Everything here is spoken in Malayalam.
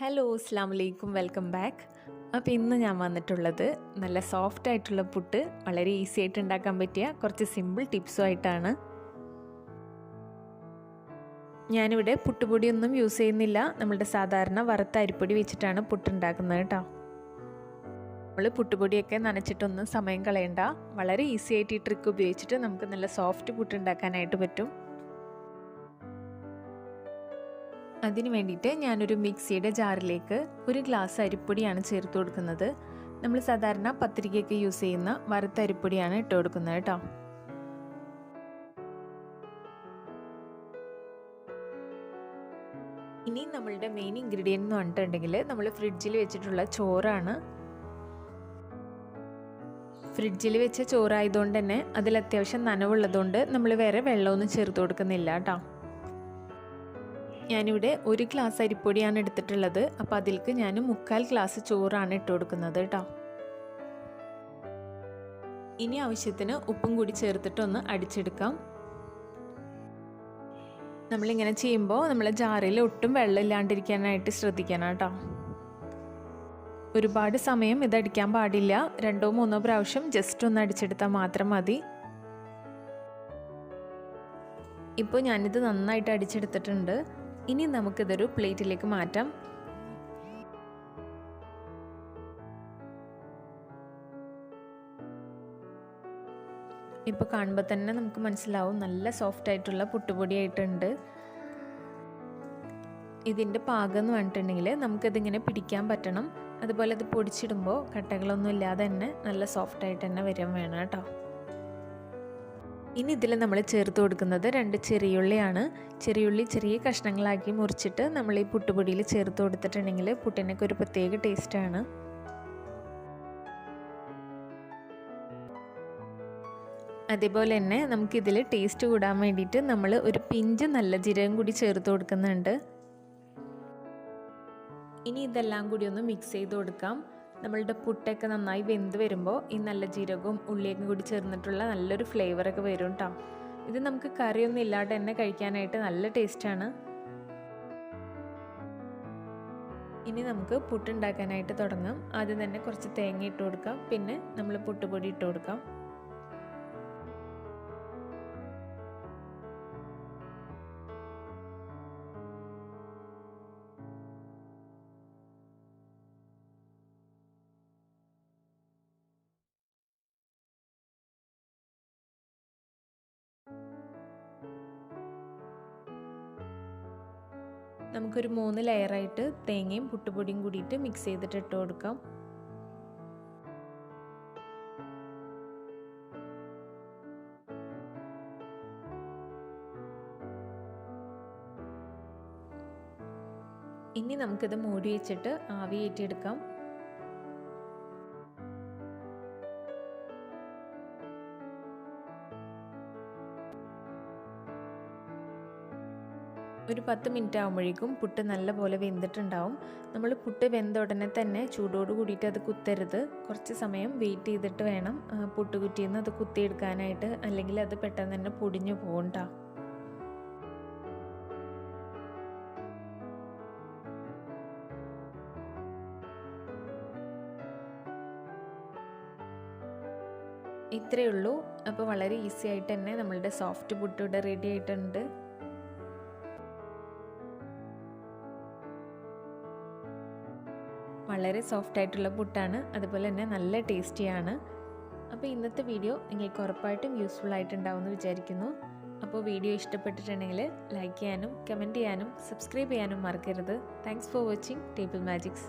ഹലോ അസ്സാം വലൈക്കും വെൽക്കം ബാക്ക് അപ്പോൾ ഇന്ന് ഞാൻ വന്നിട്ടുള്ളത് നല്ല സോഫ്റ്റ് ആയിട്ടുള്ള പുട്ട് വളരെ ഈസി ആയിട്ട് ഉണ്ടാക്കാൻ പറ്റിയ കുറച്ച് സിമ്പിൾ ടിപ്സും ആയിട്ടാണ്. ഞാനിവിടെ പുട്ടുപൊടിയൊന്നും യൂസ് ചെയ്യുന്നില്ല. നമ്മളുടെ സാധാരണ വറുത്ത അരിപ്പൊടി വെച്ചിട്ടാണ് പുട്ട് ഉണ്ടാക്കുന്നത് കേട്ടോ. നമ്മൾ പുട്ടുപൊടിയൊക്കെ നനച്ചിട്ടൊന്നും സമയം കളയണ്ട. വളരെ ഈസി ആയിട്ട് ഈ ട്രിക്ക് ഉപയോഗിച്ചിട്ട് നമുക്ക് നല്ല സോഫ്റ്റ് പുട്ട് ഉണ്ടാക്കാനായിട്ട് പറ്റും. അതിന് വേണ്ടിയിട്ട് ഞാനൊരു മിക്സിയുടെ ജാറിലേക്ക് ഒരു ഗ്ലാസ് അരിപ്പൊടിയാണ് ചേർത്ത് കൊടുക്കുന്നത്. നമ്മൾ സാധാരണ പത്രികയൊക്കെ യൂസ് ചെയ്യുന്ന വറുത്ത അരിപ്പൊടിയാണ് ഇട്ട് കൊടുക്കുന്നത് കേട്ടോ. ഇനി നമ്മളുടെ മെയിൻ ഇൻഗ്രീഡിയന്റ് എന്ന് പറഞ്ഞിട്ടുണ്ടെങ്കിൽ നമ്മൾ ഫ്രിഡ്ജിൽ വെച്ചിട്ടുള്ള ചോറാണ്. ഫ്രിഡ്ജിൽ വെച്ച ചോറായതുകൊണ്ട് തന്നെ അതിൽ അത്യാവശ്യം നനവുള്ളതുകൊണ്ട് നമ്മൾ വേറെ വെള്ളമൊന്നും ചേർത്ത് കൊടുക്കുന്നില്ല കേട്ടോ. ഞാനിവിടെ ഒരു ഗ്ലാസ് അരിപ്പൊടിയാണ് എടുത്തിട്ടുള്ളത്. അപ്പോൾ അതിലേക്ക് ഞാൻ മുക്കാൽ ഗ്ലാസ് ചോറാണ് ഇട്ട് കൊടുക്കുന്നത് കേട്ടോ ഇനി ആവശ്യത്തിന് ഉപ്പും കൂടി ചേർത്തിട്ടൊന്ന് അടിച്ചെടുക്കാം. നമ്മളിങ്ങനെ ചെയ്യുമ്പോൾ നമ്മളെ ജാറിൽ ഒട്ടും വെള്ളമില്ലാണ്ടിരിക്കാനായിട്ട് ശ്രദ്ധിക്കണം കേട്ടോ ഒരുപാട് സമയം ഇത് അടിക്കാൻ പാടില്ല. രണ്ടോ മൂന്നോ പ്രാവശ്യം ജസ്റ്റ് ഒന്ന് അടിച്ചെടുത്താൽ മാത്രം മതി. ഇപ്പോൾ ഞാനിത് നന്നായിട്ട് അടിച്ചെടുത്തിട്ടുണ്ട്. ഇനി നമുക്കിതൊരു പ്ലേറ്റിലേക്ക് മാറ്റാം. ഇപ്പോൾ കാണുമ്പോൾ തന്നെ നമുക്ക് മനസ്സിലാവും നല്ല സോഫ്റ്റ് ആയിട്ടുള്ള പുട്ടുപൊടി ആയിട്ടുണ്ട്. ഇതിന്റെ പാകം എന്ന് പറഞ്ഞിട്ടുണ്ടെങ്കിൽ നമുക്കിതിങ്ങനെ പിടിക്കാൻ പറ്റണം. അതുപോലെ അത് പൊടിച്ചിടുമ്പോൾ കട്ടകളൊന്നും ഇല്ലാതെ തന്നെ നല്ല സോഫ്റ്റ് ആയിട്ട് തന്നെ വരാൻ വേണം കേട്ടോ. ഇനി ഇതിൽ നമ്മൾ ചേർത്ത് കൊടുക്കുന്നത് രണ്ട് ചെറിയുള്ളിയാണ്. ചെറിയുള്ളി ചെറിയ കഷ്ണങ്ങളാക്കി മുറിച്ചിട്ട് നമ്മൾ ഈ പുട്ടുപൊടിയിൽ ചേർത്ത് കൊടുത്തിട്ടുണ്ടെങ്കിൽ പുട്ടിനൊക്കെ ഒരു പ്രത്യേക ടേസ്റ്റാണ് അതേപോലെ തന്നെ നമുക്കിതിൽ ടേസ്റ്റ് കൂടാൻ വേണ്ടിയിട്ട് നമ്മൾ ഒരു പിഞ്ച് നല്ല ജീരകം കൂടി ചേർത്ത് കൊടുക്കുന്നുണ്ട്. ഇനി ഇതെല്ലാം കൂടി ഒന്ന് മിക്സ് ചെയ്ത് കൊടുക്കാം. നമ്മളുടെ പുട്ടൊക്കെ നന്നായി വെന്ത് വരുമ്പോൾ ഈ നല്ല ജീരകവും ഉള്ളിയൊക്കെ കൂടി ചേർന്നിട്ടുള്ള നല്ലൊരു ഫ്ലേവറൊക്കെ വരും കേട്ടോ ഇത് നമുക്ക് കറിയൊന്നും ഇല്ലാതെ തന്നെ കഴിക്കാനായിട്ട് നല്ല ടേസ്റ്റാണ്. ഇനി നമുക്ക് പുട്ടുണ്ടാക്കാനായിട്ട് തുടങ്ങാം. ആദ്യം തന്നെ കുറച്ച് തേങ്ങ ഇട്ട് കൊടുക്കാം. പിന്നെ നമ്മൾ പുട്ടുപൊടി ഇട്ട് കൊടുക്കാം. നമുക്കൊരു മൂന്ന് ലെയറായിട്ട് തേങ്ങയും പുട്ടുപൊടിയും കൂടിയിട്ട് മിക്സ് ചെയ്തിട്ട് ഇട്ട് കൊടുക്കാം. ഇനി നമുക്കിത് മൂടി വെച്ചിട്ട് ആവി ഒരു പത്ത് മിനിറ്റ് ആകുമ്പോഴേക്കും പുട്ട് നല്ലപോലെ വെന്തിട്ടുണ്ടാവും. നമ്മൾ പുട്ട് വെന്ത ഉടനെ തന്നെ ചൂടോട് കൂടിയിട്ട് അത് കുത്തരുത്. കുറച്ച് സമയം വെയിറ്റ് ചെയ്തിട്ട് വേണം പുട്ട് കുറ്റിയിൽ നിന്ന് അത് കുത്തിയെടുക്കാനായിട്ട്. അല്ലെങ്കിൽ അത് പെട്ടെന്ന് തന്നെ പൊടിഞ്ഞു പോകണ്ട ഇത്രയേ ഉള്ളൂ അപ്പോൾ വളരെ ഈസി ആയിട്ട് തന്നെ നമ്മളുടെ സോഫ്റ്റ് പുട്ട് ഇവിടെ റെഡി ആയിട്ടുണ്ട്. വളരെ സോഫ്റ്റ് ആയിട്ടുള്ള പുട്ടാണ്. അതുപോലെ തന്നെ നല്ല ടേസ്റ്റിയാണ് അപ്പോൾ ഇന്നത്തെ വീഡിയോ നിങ്ങൾക്ക് ഉറപ്പായിട്ടും യൂസ്ഫുൾ ആയിട്ടുണ്ടാവുമെന്ന് വിചാരിക്കുന്നു. അപ്പോൾ വീഡിയോ ഇഷ്ടപ്പെട്ടിട്ടുണ്ടെങ്കിൽ ലൈക്ക് ചെയ്യാനും കമന്റ് ചെയ്യാനും സബ്സ്ക്രൈബ് ചെയ്യാനും മറക്കരുത്. Thanks for watching table magics